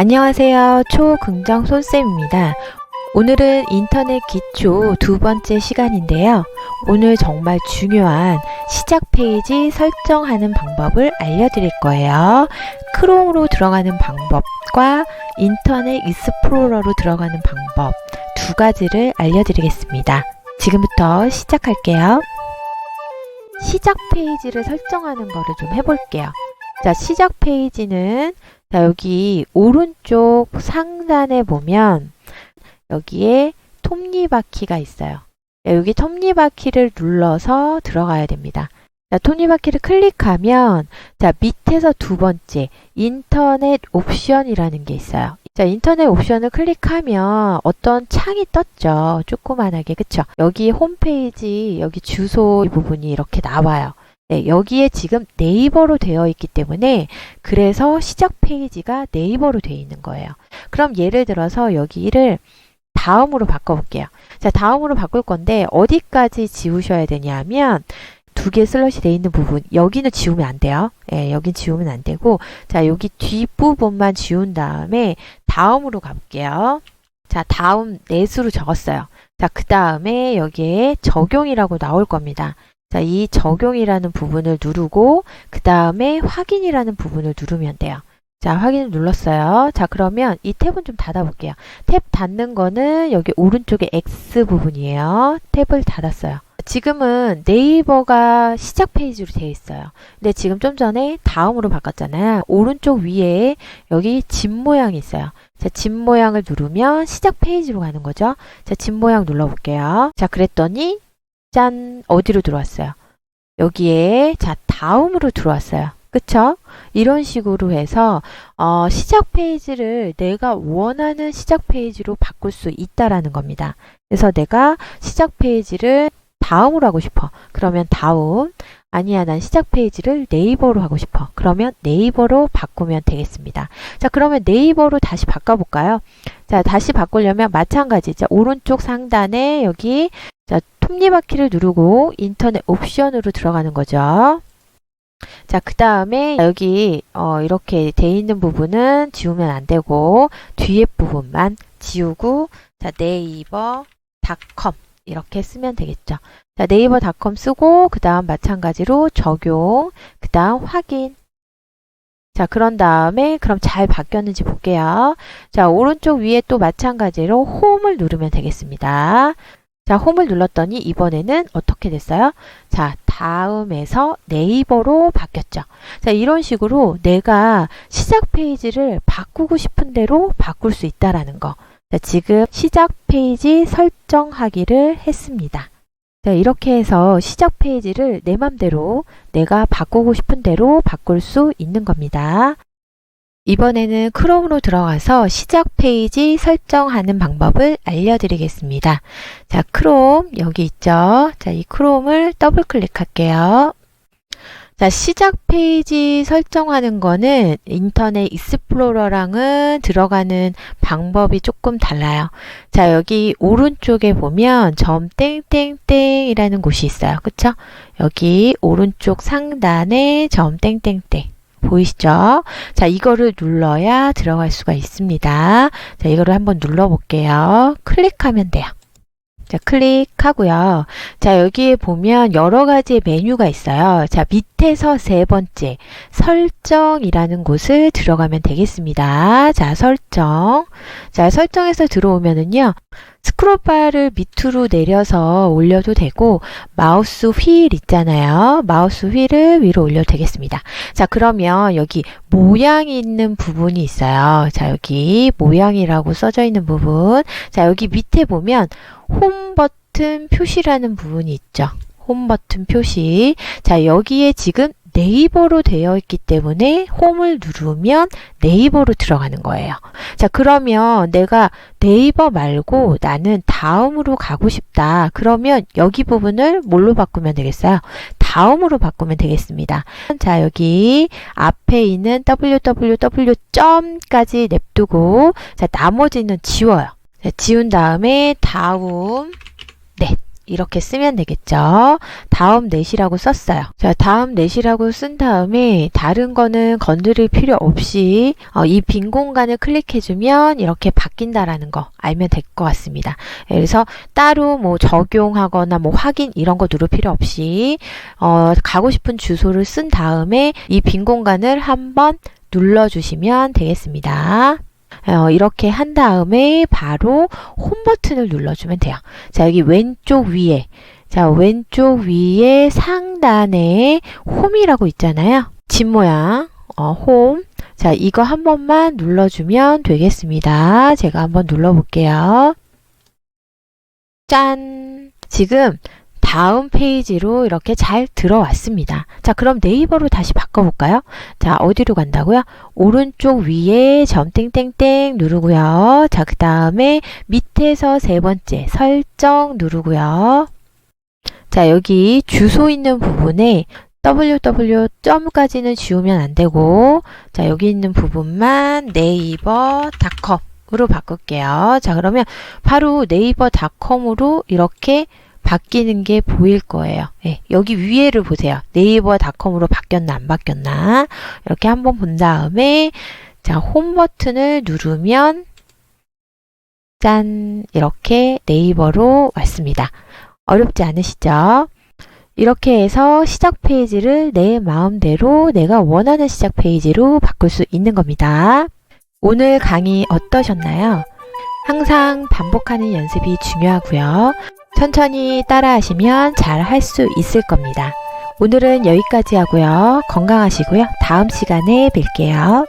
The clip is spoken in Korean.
안녕하세요. 초긍정 손쌤입니다. 오늘은 인터넷 기초 두 번째 시간인데요. 오늘 정말 중요한 시작 페이지 설정하는 방법을 알려드릴 거예요. 크롬으로 들어가는 방법과 인터넷 익스플로러로 들어가는 방법 두 가지를 알려드리겠습니다. 지금부터 시작할게요. 시작 페이지를 설정하는 거를 좀 해볼게요. 자, 시작 페이지는 자, 여기 오른쪽 상단에 보면 여기에 톱니바퀴가 있어요. 자, 여기 톱니바퀴를 눌러서 들어가야 됩니다. 자, 톱니바퀴를 클릭하면 자, 밑에서 두 번째 인터넷 옵션이라는 게 있어요. 자, 인터넷 옵션을 클릭하면 어떤 창이 떴죠. 조그만하게. 그쵸? 여기 홈페이지, 여기 주소 부분이 이렇게 나와요. 네, 여기에 지금 네이버로 되어 있기 때문에 그래서 시작 페이지가 네이버로 되어 있는 거예요. 그럼 예를 들어서 여기를 다음으로 바꿔볼게요. 자, 다음으로 바꿀 건데 어디까지 지우셔야 되냐면 두 개 슬롯이 되어 있는 부분 여기는 지우면 안 돼요. 예, 여긴 지우면 안 되고 자, 여기 뒷부분만 지운 다음에 다음으로 가볼게요. 자, 다음 넷으로 적었어요. 자, 그 다음에 여기에 적용이라고 나올 겁니다. 자, 이 적용이라는 부분을 누르고 그 다음에 확인이라는 부분을 누르면 돼요. 자, 확인을 눌렀어요. 자, 그러면 이 탭은 좀 닫아볼게요. 탭 닫는 거는 여기 오른쪽에 X 부분이에요. 탭을 닫았어요. 지금은 네이버가 시작 페이지로 되어 있어요. 근데 지금 좀 전에 다음으로 바꿨잖아요. 오른쪽 위에 여기 집 모양이 있어요. 자, 집 모양을 누르면 시작 페이지로 가는 거죠. 자, 집 모양 눌러볼게요. 자, 그랬더니 짠 어디로 들어왔어요? 여기에 자 다음으로 들어왔어요. 그쵸? 이런 식으로 해서 어, 시작 페이지를 내가 원하는 시작 페이지로 바꿀 수 있다라는 겁니다. 그래서 내가 시작 페이지를 다음으로 하고 싶어. 그러면 다음. 아니야, 난 시작 페이지를 네이버로 하고 싶어. 그러면 네이버로 바꾸면 되겠습니다. 자, 그러면 네이버로 다시 바꿔볼까요? 자, 다시 바꾸려면 마찬가지. 자, 오른쪽 상단에 여기 자, 톱니바퀴를 누르고 인터넷 옵션으로 들어가는 거죠. 자, 그 다음에 여기 어, 이렇게 돼 있는 부분은 지우면 안 되고 뒤에 부분만 지우고 자, 네이버 닷컴 이렇게 쓰면 되겠죠. 자, 네이버 닷컴 쓰고 그 다음 마찬가지로 적용, 그 다음 확인. 자, 그런 다음에 그럼 잘 바뀌었는지 볼게요. 자, 오른쪽 위에 또 마찬가지로 홈을 누르면 되겠습니다. 자, 홈을 눌렀더니 이번에는 어떻게 됐어요? 자, 다음에서 네이버로 바뀌었죠. 자, 이런 식으로 내가 시작 페이지를 바꾸고 싶은 대로 바꿀 수 있다라는 거. 자, 지금 시작 페이지 설정하기를 했습니다. 자, 이렇게 해서 시작 페이지를 내 맘대로 내가 바꾸고 싶은 대로 바꿀 수 있는 겁니다. 이번에는 크롬으로 들어가서 시작 페이지 설정하는 방법을 알려드리겠습니다. 자, 크롬 여기 있죠. 자, 이 크롬을 더블 클릭할게요. 자, 시작 페이지 설정하는 거는 인터넷 익스플로러랑은 들어가는 방법이 조금 달라요. 자, 여기 오른쪽에 보면 점 땡땡땡이라는 곳이 있어요. 그쵸? 여기 오른쪽 상단에 점 땡땡땡. 보이시죠? 자, 이거를 눌러야 들어갈 수가 있습니다. 자, 이거를 한번 눌러볼게요. 클릭하면 돼요. 자, 클릭하고요. 자, 여기에 보면 여러 가지의 메뉴가 있어요. 자, 밑에서 세 번째, 설정이라는 곳을 들어가면 되겠습니다. 자, 설정. 자, 설정에서 들어오면은요. 스크롤 바를 밑으로 내려서 올려도 되고 마우스 휠 있잖아요. 마우스 휠을 위로 올려도 되겠습니다. 자, 그러면 여기 모양이 있는 부분이 있어요. 자, 여기 모양이라고 써져 있는 부분. 자, 여기 밑에 보면 홈 버튼 표시라는 부분이 있죠. 홈 버튼 표시. 자, 여기에 지금 네이버로 되어 있기 때문에 홈을 누르면 네이버로 들어가는 거예요. 자, 그러면 내가 네이버 말고 나는 다음으로 가고 싶다. 그러면 여기 부분을 뭘로 바꾸면 되겠어요? 다음으로 바꾸면 되겠습니다. 자, 여기 앞에 있는 www.까지 냅두고 자, 나머지는 지워요. 자, 지운 다음에 다음 네. 이렇게 쓰면 되겠죠. 다음 넷이라고 썼어요. 자, 다음 넷이라고 쓴 다음에 다른 거는 건드릴 필요 없이 어, 이빈 공간을 클릭해주면 이렇게 바뀐다라는 거 알면 될 것 같습니다. 그래서 따로 뭐 적용하거나 뭐 확인 이런 거 누를 필요 없이 어, 가고 싶은 주소를 쓴 다음에 이 빈 공간을 한번 눌러주시면 되겠습니다. 어, 이렇게 한 다음에 바로 홈 버튼을 눌러주면 돼요. 자, 여기 왼쪽 위에, 자, 왼쪽 위에 상단에 홈이라고 있잖아요. 집 모양, 어, 홈. 자, 이거 한 번만 눌러주면 되겠습니다. 제가 한번 눌러볼게요. 짠! 지금 다음 페이지로 이렇게 잘 들어왔습니다. 자, 그럼 네이버로 다시 바꿔볼까요? 자, 어디로 간다고요? 오른쪽 위에 점 땡땡땡 누르고요. 자, 그 다음에 밑에서 세 번째 설정 누르고요. 자, 여기 주소 있는 부분에 www.까지는 지우면 안 되고, 자, 여기 있는 부분만 네이버닷컴으로 바꿀게요. 자, 그러면 바로 네이버닷컴으로 이렇게 바뀌는 게 보일 거예요. 예, 여기 위에를 보세요. 네이버 닷컴으로 바뀌었나 안 바뀌었나 이렇게 한번 본 다음에 자, 홈 버튼을 누르면 짠 이렇게 네이버로 왔습니다. 어렵지 않으시죠? 이렇게 해서 시작 페이지를 내 마음대로 내가 원하는 시작 페이지로 바꿀 수 있는 겁니다. 오늘 강의 어떠셨나요? 항상 반복하는 연습이 중요하고요. 천천히 따라하시면 잘 할 수 있을 겁니다. 오늘은 여기까지 하고요. 건강하시고요. 다음 시간에 뵐게요.